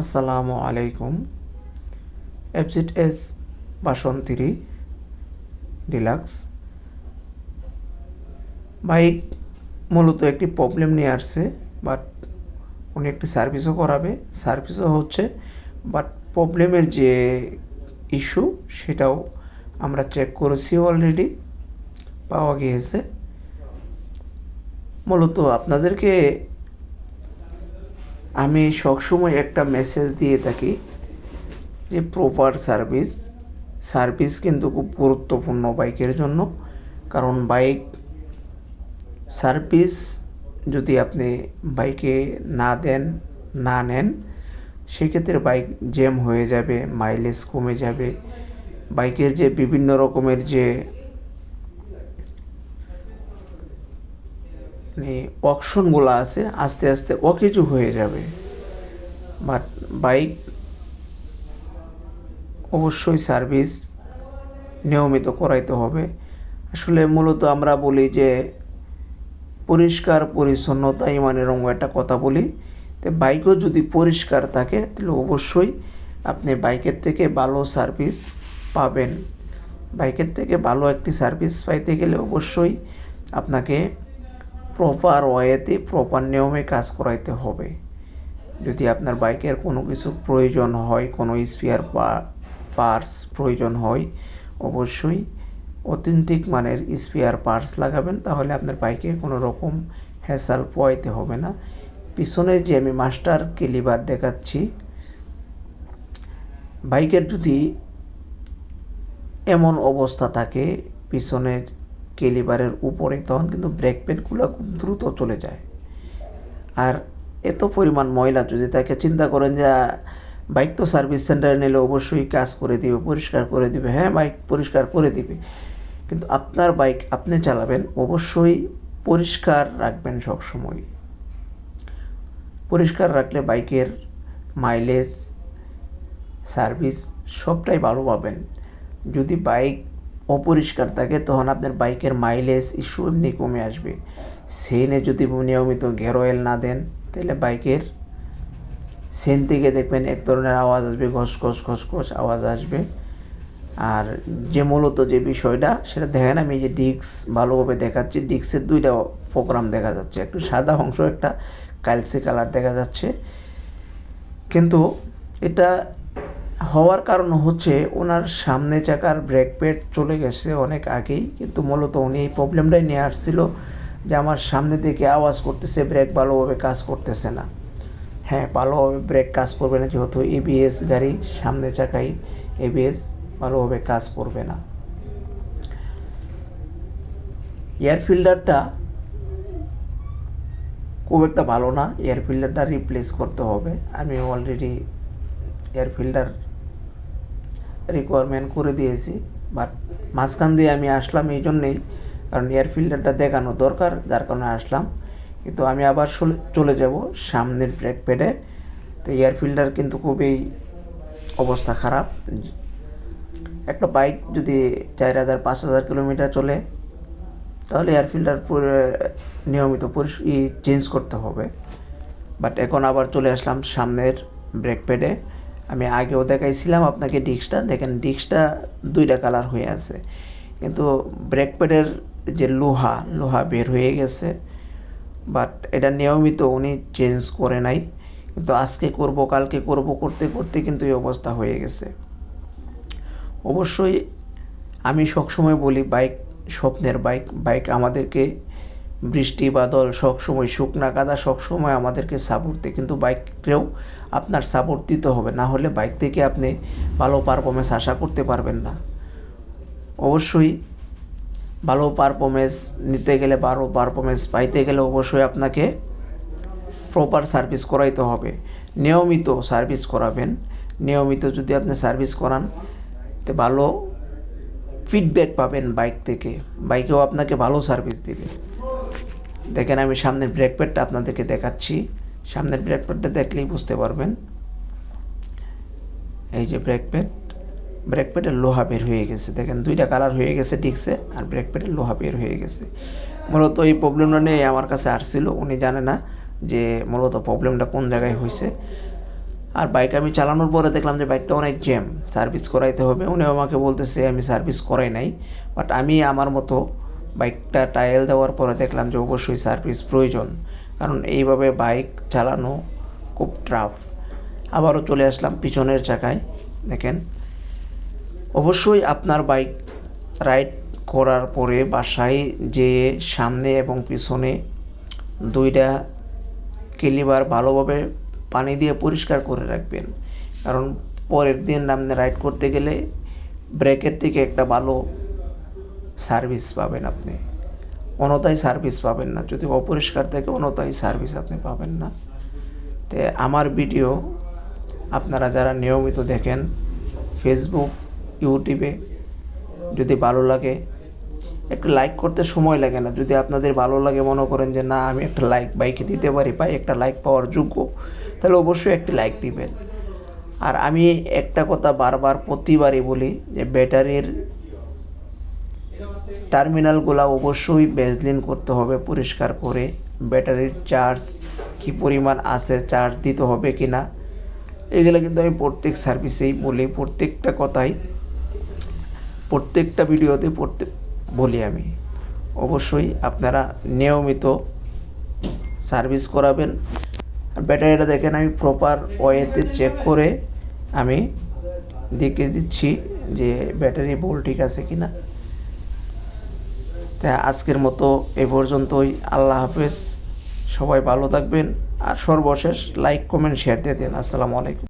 আসসালামু আলাইকুম। FZ S বাসন্তিরি ডিলাক্স বাইক মূলত একটি প্রবলেম নিয়ে আসছে বাট উনি একটি সার্ভিসও করাবে। সার্ভিসও হচ্ছে বাট প্রবলেমের যে ইস্যু সেটাও আমরা চেক করেছি অলরেডি পাওয়া গিয়েছে। মূলত আপনাদেরকে আমি সবসময় একটা মেসেজ দিয়ে থাকি যে প্রপার সার্ভিস সার্ভিস কিন্তু খুব গুরুত্বপূর্ণ বাইকের জন্য। কারণ বাইক সার্ভিস যদি আপনি বাইকে না দেন, না নেন, সেক্ষেত্রে বাইক জ্যাম হয়ে যাবে মাইলেজ কমে যাবে। বাইকের যে বিভিন্ন রকমের যে মানে অপশনগুলো আছে, আস্তে আস্তে অকেজু হয়ে যাবে। বাট বাইক অবশ্যই সার্ভিস নিয়মিত করাইতে হবে। আসলে মূলত আমরা বলি যে, পরিষ্কার, পরিচ্ছন্নতা ইমানের অঙ্গ একটা কথা বলি। তো বাইকও যদি পরিষ্কার থাকে, তাহলে অবশ্যই আপনি বাইকের থেকে ভালো সার্ভিস পাবেন। বাইকের থেকে ভালো একটি সার্ভিস পাইতে গেলে অবশ্যই আপনাকে প্রপার ওয়েতে প্রপার নিয়মে কাজ করাইতে হবে। যদি আপনার বাইকের কোনো কিছু প্রয়োজন হয়, কোনো স্পেয়ার পার্টস প্রয়োজন হয়, অবশ্যই অথেন্টিক মানের স্পেয়ার পার্টস লাগাবেন, তাহলে আপনার বাইকে কোনো রকম হ্যাসাল পোয়াইতে হবে না। পিছনে যে আমি মাস্টার কেলিবার দেখাচ্ছি, বাইকের যদি এমন অবস্থা থাকে, পিছনের কেলিবারের উপরে, তখন কিন্তু ব্রেক প্যাডগুলো খুব দ্রুত চলে যায়। আর এত পরিমাণ ময়লা, যদি তাকে চিন্তা করেন যে বাইক তো সার্ভিস সেন্টারে নিলে অবশ্যই কাজ করে দিবে, পরিষ্কার করে দিবে। হ্যাঁ বাইক পরিষ্কার করে দিবে। কিন্তু আপনার বাইক আপনি চালাবেন, অবশ্যই পরিষ্কার রাখবেন সবসময়। পরিষ্কার রাখলে বাইকের মাইলেজ সার্ভিস সবটাই ভালো পাবেন। যদি বাইক অপরিষ্কার থাকে, তখন আপনার বাইকের মাইলেজ ইস্যু এমনি কমে আসবে। সেনে যদি নিয়মিত ঘের অয়েল না দেন, তাহলে বাইকের সেন থেকে দেখবেন এক ধরনের আওয়াজ আসবে ঘস ঘস ঘস ঘস আওয়াজ আসবে। আর যে মূলত যে বিষয়টা, সেটা দেখেন আমি যে ডিক্স ভালোভাবে দেখাচ্ছি ডিক্সের দুইটা প্রোগ্রাম দেখা যাচ্ছে। একটু সাদা অংশ, একটা কালসে কালার দেখা যাচ্ছে। কিন্তু এটা হওয়ার কারণ হচ্ছে ওনার সামনে চাকার ব্রেক প্যাড চলে গেছে অনেক আগেই, কিন্তু মূলত উনি এই প্রবলেমটাই নিয়ে আসছিল যে আমার সামনে থেকে আওয়াজ করতেছে ব্রেক ভালোভাবে কাজ করতেছে না। হ্যাঁ ভালোভাবে ব্রেক কাজ করবে না, যেহেতু এবিএস গাড়ি সামনে চাকাই এবিএস ভালোভাবে কাজ করবে না। এয়ার ফিল্টারটা খুব একটা ভালো না এয়ার ফিল্টারটা রিপ্লেস করতে হবে। আমি অলরেডি এয়ার ফিল্টার রিকোয়ারমেন্ট করে দিয়েছি বাট মাঝখান দিয়ে আমি আসলাম এই জন্যেই, কারণ এয়ার ফিল্টারটা দেখানো দরকার, যার কারণে আসলাম। কিন্তু আমি আবার চলে যাব সামনের ব্রেক প্যাডে তো এয়ার ফিল্টার কিন্তু খুবই অবস্থা খারাপ। একটা বাইক যদি চার হাজার, পাঁচ হাজার কিলোমিটার চলে, তাহলে এয়ার ফিল্টার নিয়মিত চেঞ্জ করতে হবে। বাট এখন আবার চলে আসলাম সামনের ব্রেক প্যাডে আমি আগেও দেখাইছিলাম আপনাকে ডিস্কটা, দেখেন ডিস্কটা দুইটা কালার হয়ে আছে। কিন্তু ব্রেক প্যাডের যে লোহা লোহা বের হয়ে গেছে, বাট এটা নিয়মিত উনি চেঞ্জ করে নাই। কিন্তু আজকে করব, কালকে করব, করতে করতে কিন্তু এই অবস্থা হয়ে গেছে। অবশ্যই আমি সবসময় বলি, বাইক স্বপ্নের বাইক বাইক আমাদেরকে বৃষ্টি, বাদল সবসময় শুকনা কাদা সবসময় আমাদেরকে সাপোর্ট দেয়। কিন্তু বাইককেও আপনার সাপোর্ট দিতে হবে, না হলে বাইক থেকে আপনি ভালো পারফরমেন্স আশা করতে পারবেন না। অবশ্যই ভালো পারফরমেন্স নিতে গেলে, ভালো পারফরমেন্স পাইতে গেলে অবশ্যই আপনাকে প্রপার সার্ভিস করাইতে হবে। নিয়মিত সার্ভিস করাবেন। নিয়মিত যদি আপনি সার্ভিস করান, তো ভালো ফিডব্যাক পাবেন বাইক থেকে। বাইকেও আপনাকে ভালো সার্ভিস দেবে। দেখেন আমি সামনের ব্রেক প্যাডটা আপনাদেরকে দেখাচ্ছি। সামনের ব্রেক প্যাডটা দেখলেই বুঝতে পারবেন। এই যে ব্রেক প্যাড প্যাডের লোহা বের হয়ে গেছে। দেখেন দুইটা কালার হয়ে গেছে ডিক্সে আর ব্রেক প্যাডের লোহা বের হয়ে গেছে। মূলত এই প্রবলেমটা নিয়ে আমার কাছে আসছিল উনি জানে না যে মূলত প্রবলেমটা কোন জায়গায় হয়েছে। আর বাইক আমি চালানোর পরে দেখলাম যে বাইকটা অনেক জ্যাম, সার্ভিস করাইতে হবে। উনি আমাকে বলতেছে, আমি সার্ভিস করাই নাই। বাট আমি আমার মতো বাইকটা টায়াল দেওয়ার পরে দেখলাম যে অবশ্যই সার্ভিস প্রয়োজন। কারণ এইভাবে বাইক চালানো খুব ট্রাফ আবারও চলে আসলাম পিছনের চাকায় দেখেন। অবশ্যই আপনার বাইক রাইড করার পরে বাসায় যে সামনে এবং পিছনে দুইটা কেলিবার ভালোভাবে পানি দিয়ে পরিষ্কার করে রাখবেন। কারণ পরের দিন আপনি রাইড করতে গেলে ব্রেকের থেকে একটা ভালো সার্ভিস পাবেন আপনি। অনতায় সার্ভিস পাবেন না। যদি অপরিষ্কার থাকে অনতায় সার্ভিস আপনি পাবেন না। তো আমার ভিডিও আপনারা যারা নিয়মিত দেখেন ফেসবুক ইউটিউবে যদি ভালো লাগে, একটা লাইক করতে সময় লাগে না। যদি আপনাদের ভালো লাগে, মনে করেন যে, না, আমি একটা লাইক বাইকে দিতে পারি, পাই একটা লাইক পাওয়ার যোগ্য, তাহলে অবশ্যই একটি লাইক দিবেন। আর আমি একটা কথা বারবার প্রতিবারই বলি যে, ব্যাটারির টার্মিনালগুলো অবশ্যই বেজলিন করতে হবে, পরিষ্কার করে। ব্যাটারির চার্জ কী পরিমাণ আছে, চার্জ দিতে হবে কি না, এগুলো কিন্তু আমি প্রত্যেক সার্ভিসেই বলি। প্রত্যেকটা কথাই, প্রত্যেকটা ভিডিওতে প্রত্যেক বলি আমি। অবশ্যই আপনারা নিয়মিত সার্ভিস করাবেন। ব্যাটারিটা দেখেন, আমি প্রপার ওয়েতে চেক করে আমি দেখে দিচ্ছি যে ব্যাটারি ভুল ঠিক আছে কি না তা আজকের মতো এ পর্যন্তই। আল্লাহ হাফেজ। সবাই ভালো থাকবেন। আর সর্বশেষ লাইক কমেন্ট শেয়ার দিয়ে দিন। আসসালামু আলাইকুম।